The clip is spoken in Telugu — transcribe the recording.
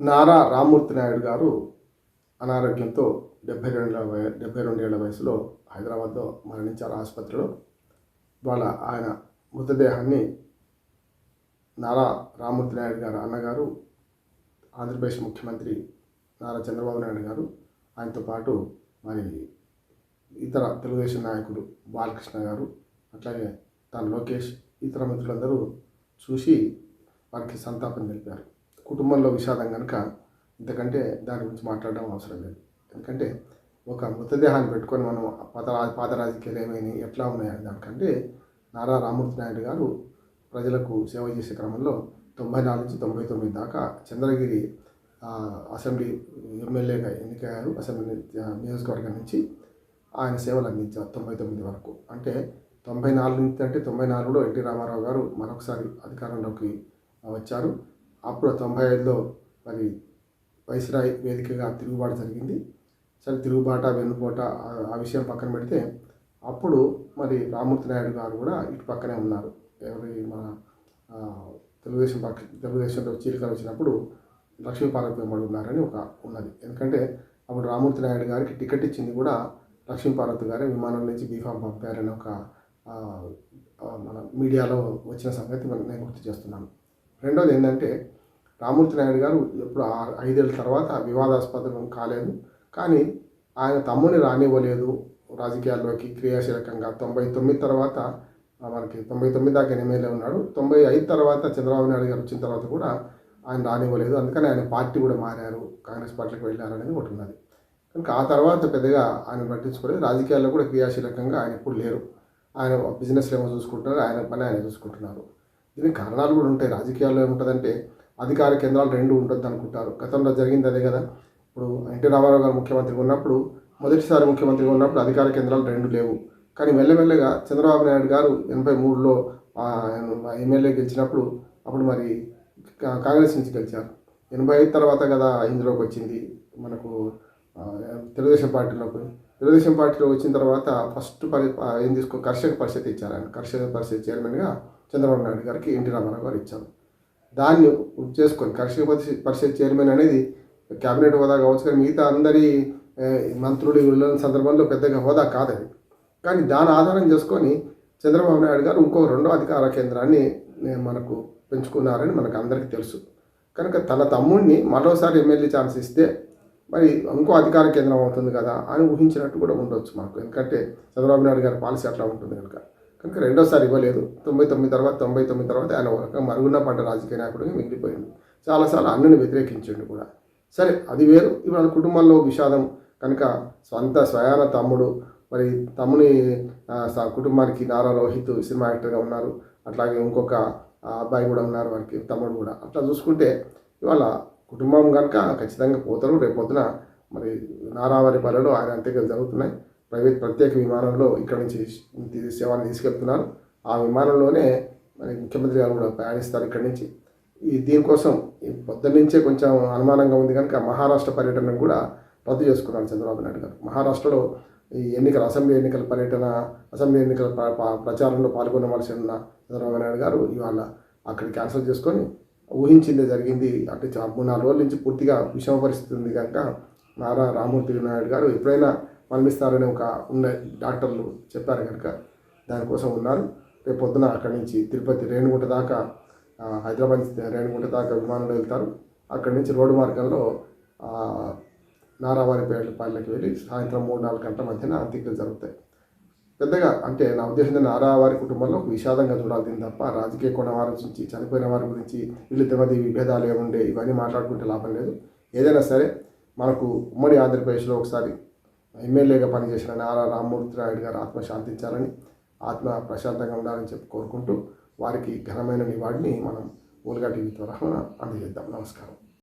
నారా రామ్మూర్తి నాయుడు గారు అనారోగ్యంతో డెబ్బై రెండు డెబ్బై రెండేళ్ళ వయసులో హైదరాబాద్లో మరణించారు ఆసుపత్రిలో. వాళ్ళ ఆయన మృతదేహాన్ని నారా రామ్మూర్తి నాయుడు గారు అన్నగారు ఆంధ్రప్రదేశ్ ముఖ్యమంత్రి నారా చంద్రబాబు నాయుడు గారు ఆయనతో పాటు మరి ఇతర తెలుగుదేశం నాయకుడు బాలకృష్ణ గారు అట్లాగే తన లోకేష్ ఇతర మిత్రులందరూ చూసి వారికి సంతాపం తెలిపారు. కుటుంబంలో విషాదం కనుక ఇంతకంటే దాని గురించి మాట్లాడడం అవసరం లేదు. ఎందుకంటే ఒక మృతదేహాన్ని పెట్టుకొని మనం పాత పాతరాజకీయాలు ఏమైనాయి ఎట్లా ఉన్నాయి దానికంటే నారా రామూర్తి నాయుడు గారు ప్రజలకు సేవ చేసే క్రమంలో తొంభై నాలుగు నుంచి తొంభై తొమ్మిది దాకా చంద్రగిరి అసెంబ్లీ ఎమ్మెల్యేగా ఎన్నికయ్యారు. అసెంబ్లీ నియోజకవర్గం నుంచి ఆయన సేవలు అందించారు తొంభై తొమ్మిది వరకు. అంటే తొంభై నాలుగు నుంచి అంటే తొంభై నాలుగులో ఎన్టీ రామారావు గారు మరొకసారి అధికారంలోకి వచ్చారు. అప్పుడు తొంభై ఐదులో మరి వైస్రాయ్ వేదికగా తిరుగుబాటు జరిగింది. సరే తిరుగుబాట వెన్నుపోట ఆ- విషయం పక్కన పెడితే అప్పుడు మరి రామూర్తి నాయుడు గారు కూడా ఇటు పక్కనే ఉన్నారు. ఎవరి మన తెలుగుదేశం పక్ష తెలుగుదేశంలో చీలికలు వచ్చినప్పుడు లక్ష్మీపార్వతి వెంబడి ఉన్నారని ఒక ఉన్నది. ఎందుకంటే అప్పుడు రామూర్తి నాయుడు గారికి టికెట్ ఇచ్చింది కూడా లక్ష్మీపార్వతి గారే. విమానం నుంచి బీఫామ్ పంపారని ఒక మన మీడియాలో వచ్చిన సంగతి నేను గుర్తు చేస్తున్నాను. రెండోది ఏంటంటే రామూర్తి నాయుడు గారు ఎప్పుడు ఐదేళ్ళ తర్వాత వివాదాస్పదం కాలేదు. కానీ ఆయన తమ్ముని రానివ్వలేదు. రాజకీయాల్లోకి క్రియాశీలకంగా తొంభై తొమ్మిది తర్వాత మనకి తొంభై తొమ్మిది దాకా ఎమ్మెల్యే ఉన్నాడు. తొంభై ఐదు తర్వాత చంద్రబాబు నాయుడు గారు వచ్చిన తర్వాత కూడా ఆయన రానివ్వలేదు. అందుకని ఆయన పార్టీ కూడా మారారు. కాంగ్రెస్ పార్టీకి వెళ్ళారనేది ఒకటి ఉన్నది. కనుక ఆ తర్వాత పెద్దగా ఆయన పట్టించుకోలేదు. రాజకీయాల్లో కూడా క్రియాశీలకంగా ఆయన ఇప్పుడు లేరు. ఆయన బిజినెస్ ఏమో చూసుకుంటున్నారు. ఆయన పని ఆయన చూసుకుంటున్నారు. దీనికి కారణాలు కూడా ఉంటాయి. రాజకీయాల్లో ఏముంటుందంటే అధికార కేంద్రాలు రెండు ఉంటుంది అనుకుంటారు. గతంలో జరిగింది అదే కదా. ఇప్పుడు ఎన్టీ రామారావు గారు ముఖ్యమంత్రిగా ఉన్నప్పుడు మొదటిసారి ముఖ్యమంత్రిగా ఉన్నప్పుడు అధికార కేంద్రాలు రెండు లేవు. కానీ మెల్లమెల్లగా చంద్రబాబు నాయుడు గారు ఎనభై మూడులో ఎమ్మెల్యే గెలిచినప్పుడు అప్పుడు మరి కా- కాంగ్రెస్ నుంచి గెలిచారు. ఎనభై ఐదు తర్వాత కదా ఇందులోకి వచ్చింది మనకు తెలుగుదేశం పార్టీలోకి. తెలుగుదేశం పార్టీలో వచ్చిన తర్వాత ఫస్ట్ పరి ఏం తీసుకో కర్షక పరిషత్ ఇచ్చారు ఆయన. కర్షక పరిషత్ చైర్మన్గా చంద్రబాబు నాయుడు గారికి ఎన్టీ రామారావు గారు ఇచ్చారు. దాన్ని చేసుకొని కర్షక పరిషత్ పరిషత్ చైర్మన్ అనేది క్యాబినెట్ హోదా కావచ్చు కానీ మిగతా అందరి ఏ, మంత్రులు సందర్భంలో పెద్దగా హోదా కాదని కానీ దాని ఆధారం చేసుకొని చంద్రబాబు నాయుడు గారు ఇంకో రెండో అధికార కేంద్రాన్ని మనకు పెంచుకున్నారని మనకు అందరికీ తెలుసు. కనుక తన తమ్ముడిని మరోసారి ఎమ్మెల్యే ఛాన్స్ ఇస్తే మరి ఇంకో అధికార కేంద్రం అవుతుంది కదా అని ఊహించినట్టు కూడా ఉండొచ్చు మాకు. ఎందుకంటే చంద్రబాబు నాయుడు గారి పాలసీ అట్లా ఉంటుంది కనుక. కనుక రెండోసారి ఇవ్వలేదు. తొంభై తొమ్మిది తర్వాత తొంభై తొమ్మిది తర్వాత ఆయన ఒక మరుగున పడ్డ రాజకీయ నాయకుడిగా మిగిలిపోయింది. చాలాసార్లు అన్నని వ్యతిరేకించిండు కూడా. సరే అది వేరు. ఇవాళ కుటుంబంలో విషాదం కనుక సొంత స్వయాన తమ్ముడు మరి తమ్ముని స- కుటుంబానికి నారా రోహిత్ సినిమా యాక్టర్గా ఉన్నారు. అట్లాగే ఇంకొక అబ్బాయి కూడా ఉన్నారు వారికి తమ్ముడు కూడా. అట్లా చూసుకుంటే ఇవాళ కుటుంబం కనుక ఖచ్చితంగా పోతారు. రేపు మరి నారావారి పల్లెలో ఆయన అంత్యక్రియలు జరుగుతున్నాయి. ప్రైవేట్ ప్రత్యేక విమానంలో ఇక్కడ నుంచి తీ- తీసుకెళ్తున్నారు ఆ విమానంలోనే మరి ముఖ్యమంత్రి గారు కూడా ప్రయాణిస్తారు ఇక్కడి నుంచి. ఈ దీనికోసం ఈ కొంచెం అనుమానంగా ఉంది కనుక మహారాష్ట్ర పర్యటన కూడా రద్దు చేసుకున్నారు చంద్రబాబు నాయుడు గారు. మహారాష్ట్రలో ఈ ఎన్నికల అసెంబ్లీ ఎన్నికల పర్యటన అసెంబ్లీ ఎన్నికల ప్రచారంలో పాల్గొనవలసి ఉన్న చంద్రబాబు నాయుడు గారు ఇవాళ అక్కడ క్యాన్సిల్ చేసుకొని ఊహించిందే జరిగింది. అంటే మూడు నాలుగు రోజుల నుంచి పూర్తిగా విషమ పరిస్థితి ఉంది కనుక నారా రామూర్తి నాయుడు గారు ఎప్పుడైనా మరణిస్తారని ఒక ఉన్న డాక్టర్లు చెప్పారు కనుక. దానికోసం ఉన్నారు. రేపు పొద్దున అక్కడి నుంచి తిరుపతి రేణుగుంట దాకా హైదరాబాద్ నుంచి రేణుగుంట దాకా విమానంలో వెళ్తారు. అక్కడి నుంచి రోడ్డు మార్గంలో నారావారిపేట పల్లెకి వెళ్ళి సాయంత్రం మూడు నాలుగు గంటల మధ్యన అంత్యక్రియలు జరుగుతాయి. పెద్దగా అంటే నా ఉద్దేశం నారావారి కుటుంబంలో ఒక విషాదంగా చూడాలి తప్ప రాజకీయ కోణం ఆలోచించి చనిపోయిన వారి గురించి వీళ్ళు మధ్య విభేదాలు ఏముండే ఇవన్నీ మాట్లాడుకుంటే లాభం లేదు. ఏదైనా సరే మనకు ఉమ్మడి ఆంధ్రప్రదేశ్లో ఒకసారి ఎమ్మెల్యేగా పనిచేసిన నారా రామ్మూర్తి నాయుడు గారు ఆత్మ శాంతించాలని ఆత్మ ప్రశాంతంగా ఉండాలని చెప్పి కోరుకుంటూ వారికి ఘనమైన నివాళిని మనం ఊలగా టీవీ ద్వారా అందజేద్దాం. నమస్కారం.